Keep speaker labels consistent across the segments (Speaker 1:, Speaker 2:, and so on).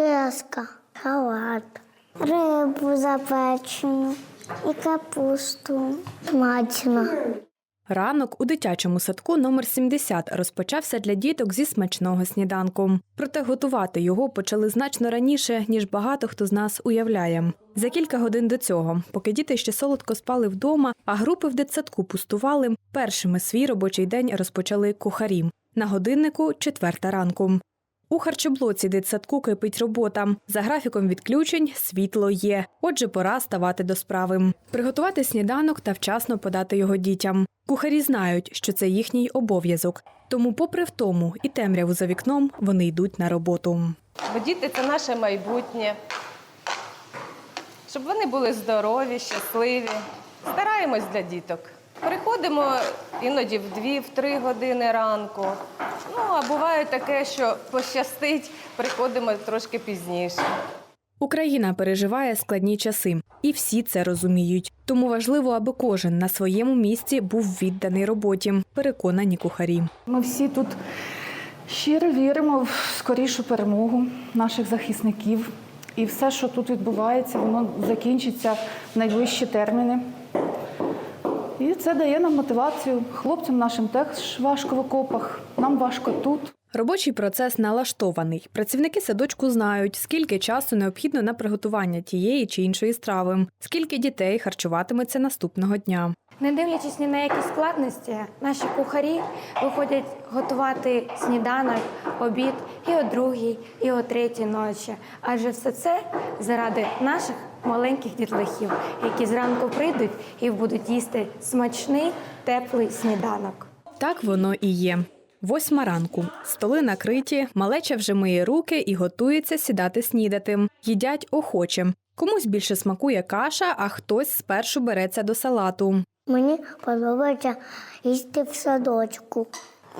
Speaker 1: Кеска, салат, рибу запечену і капусту. Смачно.
Speaker 2: Ранок у дитячому садку номер 70 розпочався для діток зі смачного сніданку. Проте готувати його почали значно раніше, ніж багато хто з нас уявляє. За кілька годин до цього, поки діти ще солодко спали вдома, а групи в дитсадку пустували, першими свій робочий день розпочали кухарі. На годиннику четверта ранку. У харчоблоці дитсадку кипить робота. За графіком відключень світло є. Отже, пора ставати до справи. Приготувати сніданок та вчасно подати його дітям. Кухарі знають, що це їхній обов'язок. Тому, попри втому і темряву за вікном, вони йдуть на роботу.
Speaker 3: Бо діти це наше майбутнє. Щоб вони були здорові, щасливі. Стараємось для діток. Приходимо іноді в дві, в три години ранку. Ну, а буває таке, що пощастить, приходимо трошки пізніше.
Speaker 2: Україна переживає складні часи, і всі це розуміють. Тому важливо, аби кожен на своєму місці був відданий роботі. Переконані кухарі.
Speaker 4: Ми всі тут щиро віримо в скорішу перемогу наших захисників. І все, що тут відбувається, воно закінчиться в найближчі терміни. І це дає нам мотивацію. Хлопцям нашим теж важко в окопах, нам важко тут.
Speaker 2: Робочий процес налаштований. Працівники садочку знають, скільки часу необхідно на приготування тієї чи іншої страви, скільки дітей харчуватиметься наступного дня.
Speaker 5: Не дивлячись ні на які складності, наші кухарі виходять готувати сніданок, обід і о другій, і о третій ночі. Адже все це заради наших маленьких дітлахів, які зранку прийдуть і будуть їсти смачний теплий сніданок.
Speaker 2: Так воно і є. Восьма ранку. Столи накриті, малеча вже миє руки і готується сідати снідати. Їдять охоче. Комусь більше смакує каша, а хтось спершу береться до салату.
Speaker 1: Мені подобається їсти в садочку.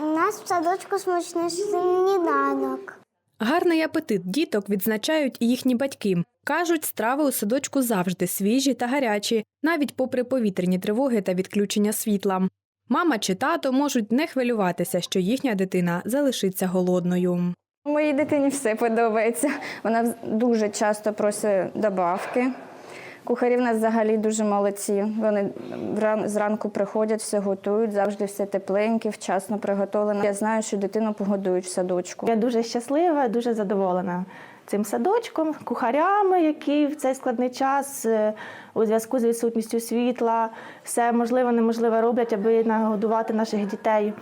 Speaker 1: У нас в садочку смачний сніданок.
Speaker 2: Гарний апетит діток відзначають і їхні батьки. Кажуть, страви у садочку завжди свіжі та гарячі, навіть попри повітряні тривоги та відключення світла. Мама чи тато можуть не хвилюватися, що їхня дитина залишиться голодною.
Speaker 6: Моїй дитині все подобається. Вона дуже часто просить добавки. Кухарі в нас взагалі дуже молодці. Вони зранку приходять, все готують, завжди все тепленьке, вчасно приготовлено. Я знаю, що дитину погодують в садочку.
Speaker 7: Я дуже щаслива, дуже задоволена цим садочком, кухарями, які в цей складний час е, у зв'язку з відсутністю світла все можливе, неможливе роблять, аби нагодувати наших дітей.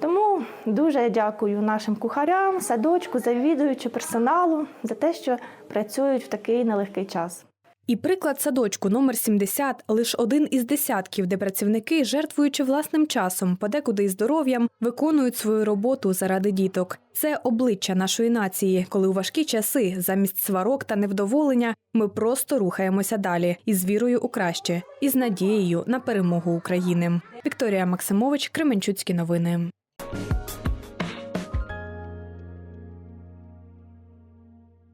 Speaker 7: Тому дуже дякую нашим кухарям, садочку, завідуючи персоналу за те, що працюють в такий нелегкий час.
Speaker 2: І приклад садочку номер 70 – лише один із десятків, де працівники, жертвуючи власним часом, подекуди і здоров'ям, виконують свою роботу заради діток. Це обличчя нашої нації, коли у важкі часи, замість сварок та невдоволення, ми просто рухаємося далі із вірою у краще, і з надією на перемогу України. Вікторія Максимович, Кременчуцькі новини.